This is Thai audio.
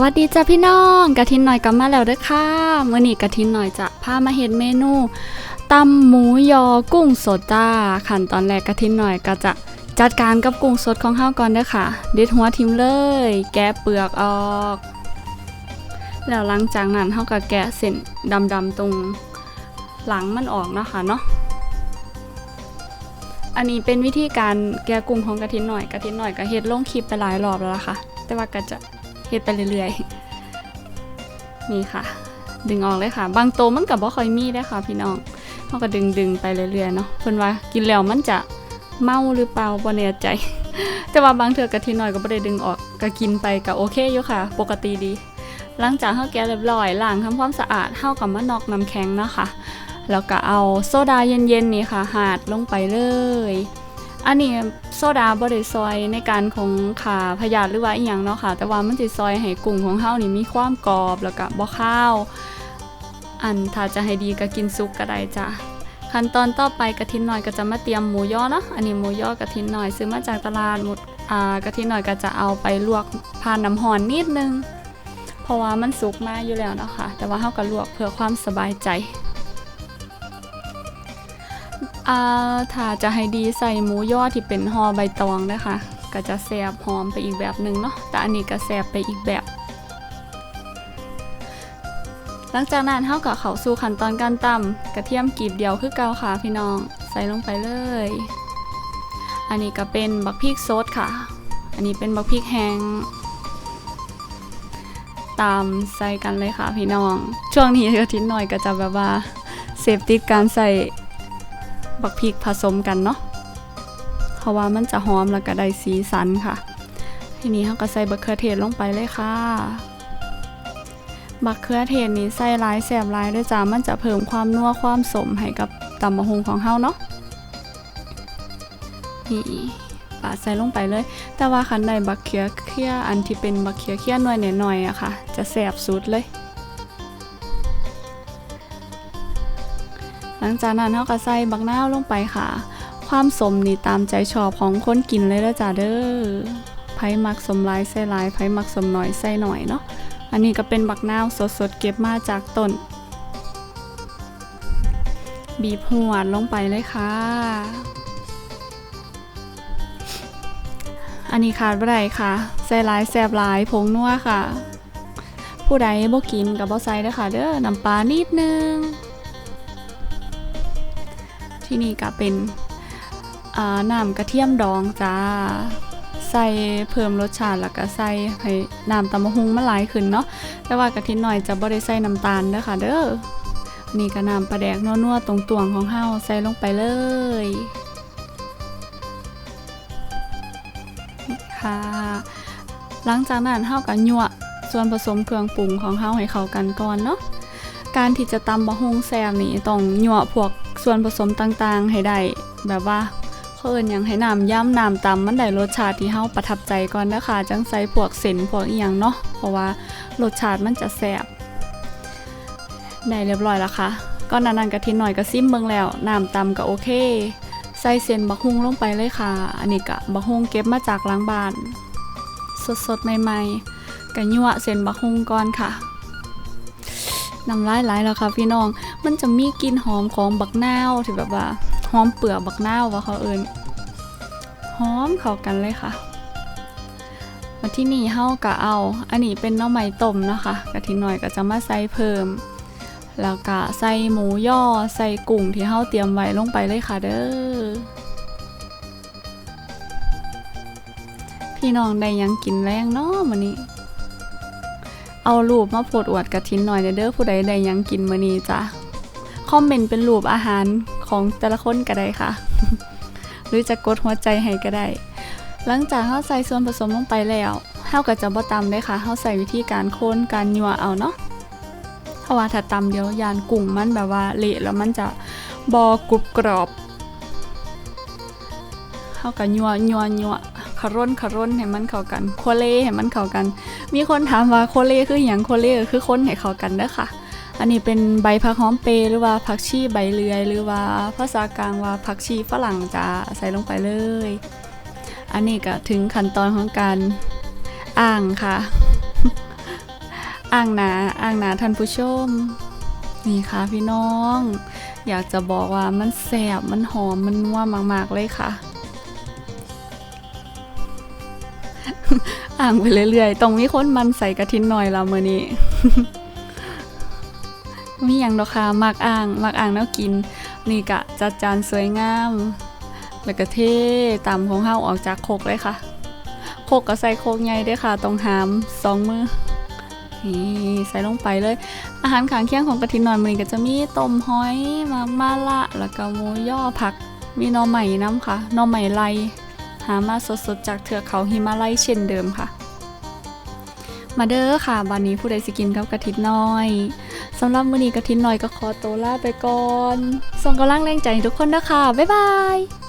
สวัสดีจ้าพี่น้องกะทินหน่อยกลับมาแล้วเด้อค่ะมื้อนี้กะทินหน่อยจะพามาเฮ็ดเมนูตำหมูยอกุ้งสดจ้าขั้นตอนแรกกะทินหน่อยก็จะจัดการกับกุ้งสดของเฮาก่อนเด้อค่ะเด็ดหัวทิมเลย แกะเปลือกออก แล้วหลังจากนั้นเฮาก็แกะเส้นดำๆตรงหลังมันออกนะคะเนาะอันนี้เป็นวิธีการแกะกุ้งของกะทินหน่อยกะทินหน่อยก็เฮ็ดลงคลิปไปหลายรอบแล้วล่ะค่ะ แต่ว่าก็จะ เฮ็ดไปเรื่อยๆ นี่ค่ะ ดึงออกเลยค่ะ บางโตวมันกับบ่ค่อยมีได้ค่ะพี่น้องเขาก็ดึงดึงๆไปเรื่อยๆเนาะเพิ่นว่ากินแล้วมันจะเมาหรือเปล่าบ่แน่ใจ แต่ว่าบางเทื่อกะทิน้อยก็บ่ได้ดึงออกก็กินไปก็โอเคอยู่ค่ะ ปกติดีหลังจากเฮาแกะเรียบร้อยล้างทำความสะอาดเฮาก็มานอกน้ำแข็งนะคะแล้วก็เอาโซดาเย็นๆนี่ค่ะ หาดลงไปเลย อันนี้โซดาบ่ได้ซอยในการของขาพยาธิหรือว่าอีหยังเนาะค่ะ แต่ว่ามันสิซอยให้กุ้งของเฮานี่มีความกรอบแล้วก็บ่ข้าว อันถ้าจะให้ดีก็กินซุปก็ได้จ้ะขั้นตอนต่อไปกระทินหน่อยก็จะมาเตรียมหมูย่อเนาะอันนี้หมูย่อกระทินหน่อยซื้อมาจากตลาดหมดอ่ากระทินหน่อยก็จะเอาไปลวกผ่านน้ำร้อนนิดนึง เพราะว่ามันสุกมาอยู่แล้วเนาะค่ะ แต่ว่าเฮาก็ลวกเพื่อความสบายใจ อ่าถ้าจะให้ดีใส่หมูยอที่เป็นห่อใบตองนะคะ ก็จะแซ่บหอมไปอีกแบบหนึ่งเนาะแต่อันนี้ก็แซ่บไปอีกแบบ หลังจากนั้นเท่ากับเขาสู่ขั้นตอนการตำกระเทียมกรีบเดียวคือเกาค่ะพี่น้อง ใส่ลงไปเลย อันนี้ก็เป็นบักพริกซดค่ะ อันนี้เป็นบักพริกแห้งตามใส่กันเลยค่ะพี่น้อง ช่วงนี้กระทิ้นหน่อยก็จะแบบว่าเสพติดการใส่ บักพริกผสมกันเนาะเพราะว่ามันจะหอมแล้วก็ได้สีสันค่ะ ทีนี้เราก็ใส่บักเขือเทศลงไปเลยค่ะ บักเขือเทศนี้ใส่หลายแสบหลายด้วยจ้ามันจะเพิ่มความนัวความสมให้กับตำมะฮงของเฮาเนาะนี่ปาใส่ลงไปเลย แต่ว่าคันใดบักเขือเคี้ยอันที่เป็นบักเขือเคี้ยหน่อยหน่อยๆอะค่ะ จะแสบสุดเลย หลังจากนั้นเราก็ใส่บักนาวลงไปค่ะ ความสมนี่ตามใจชอบของคนกินเลยล้วจ้าเด้อไผมักสมลายใส่ลายไผมักสมหน้อยใส่หน่อยเนาะอันนี้ก็เป็นบักนาวสดๆเก็บมาจากต้น บีบหัวดลงไปเลยค่ะ อันนี้ขาดบ่ได้ค่ะใส่หลายแซบหลายผงนัวค่ะ ผู้ใดบ่กินกับบ่ใส่เด้อค่ะ เด้อน้ำปลานิดนึง ที่นี่ก็เป็นน้ำกระเทียมดองจ้าใส่เพิ่มรสชาติแล้วก็ใส่ให้น้ำตำมะฮุงมันหลายขึ้นเนาะแต่ว่ากะทิหน่อยจะบ่ได้ใส่น้ำตาลเด้อค่ะ เด้อนี่ก็น้ำปลาแดกนัวๆตรงตวงของเฮาใส่ลงไปเลยค่ะ หลังจากนั้นเฮาก็ยั่วส่วนผสมเครื่องปรุงของเฮาให้เข้ากันก่อนเนาะการที่จะตำบะฮุงแซมนี่ต้องยั่วพวก ส่วนผสมต่างๆ ให้ได้แบบว่าเขาเอิ้นยังให้น้ำย่ำน้ำตำมันได้รสชาติที่เฮาประทับใจก่อนนะคะจังใส่พวกเส้นพวกอีหยังเนาะเพราะว่ารสชาติมันจะแซ่บได้เรียบร้อยแล้วค่ะก็นานๆกะทิหน่อยก็ซิมเบิ่งแล้วน้ำตำก็โอเคใส่เส้นบักฮุงลงไปเลยค่ะ อันนี้ก็บักฮุงเก็บมาจากหล้างบ้าน สดๆใหม่ๆก็ยั่วเส้นบักฮุงก่อนค่ะ น้ำลายไหลแล้วค่ะพี่น้อง มันจะมีกลิ่นหอมของบักนาวที่แบบว่าหอมเปลือกบักนาวว่าเขาเอิญหอมเข้ากันเลยค่ะมาที่นี่เฮากะเอา อันนี้เป็นน้อไม้ต้มนะคะกะทิหน่อยก็จะมาใส่เพิ่ม แล้วก็ใส่หมูย่อใส่กุ้งที่เฮาเตรียมไว้ลงไปเลยค่ะเด้อ พี่น้องได้ยังกินแรงเนาะมื้อนี้ เอารูปมาโพดอวดกระทินหน่อยเด้อผู้ใดได้หยังกินมื้อนี้จ้ะคอมเมนต์เป็นรูปอาหารของแต่ละคนก็ได้ค่ะ หรือจะกดหัวใจให้ก็ได้ หลังจากเฮาใส่ส่วนผสมลงไปแล้วเฮาก็จะบ่ตำได้ค่ะเฮาใส่วิธีการคนการยัวเอาเนาะเพราะว่าถ้าตำเดี๋ยวยานกุ้งมันแบบว่าเละแล้วมันจะบ่กรุบกรอบเฮาก็ยัวยัวยัว ขร่นขร่นให้มันเข้ากัน โคเลให้มันเข้ากัน มีคนถามว่าโคเล่คืออย่างโคเล่คือคนให้เข้ากันเด้อค่ะ อันนี้เป็นใบผักหอมเปหรือว่าผักชีใบเลื่อย หรือว่าภาษากลางว่าผักชีฝรั่งจะใส่ลงไปเลย อันนี้ก็ถึงขั้นตอนของการอ่างค่ะ อ่างหนาอ่างหนาท่านผู้ชมนี่ค่ะพี่น้อง อยากจะบอกว่ามันแสบมันหอมมันนัวมาก ๆ เลยค่ะ อ่างไปเรื่อยๆต้องมีคนมันใส่กระทินหน่อยละมือนี้ มีอย่างดอกค่ะมักอ่างมักอ่างแล้วกิน นี่กะจัดจานสวยงาม แล้วก็เทตามของเฮาออกจากโคกเลยค่ะ โคกก็ใส่โคกใหญ่ด้วยค่ะต้องหามสองมือนี่ใส่ลงไปเลย อาหารขางเคียงของกะทินหน่อยมือนี้ก็จะมีต้มหอยมาม่าละ แล้วก็หมูย่อผัก มีน่อใหม่น้ำค่ะน่อใหม่ไล หามาสดๆ จากเทือกเขาหิมาลัยเช่นเดิมค่ะ มาเด้อค่ะวันนี้ผู้ใดสิกินกับกระทินน้อยสำหรับมื้อนี้กระทินน้อยก็ขอตัวลาไปก่อน ส่งกำลังแรงใจให้ทุกคนนะคะบ๊ายบาย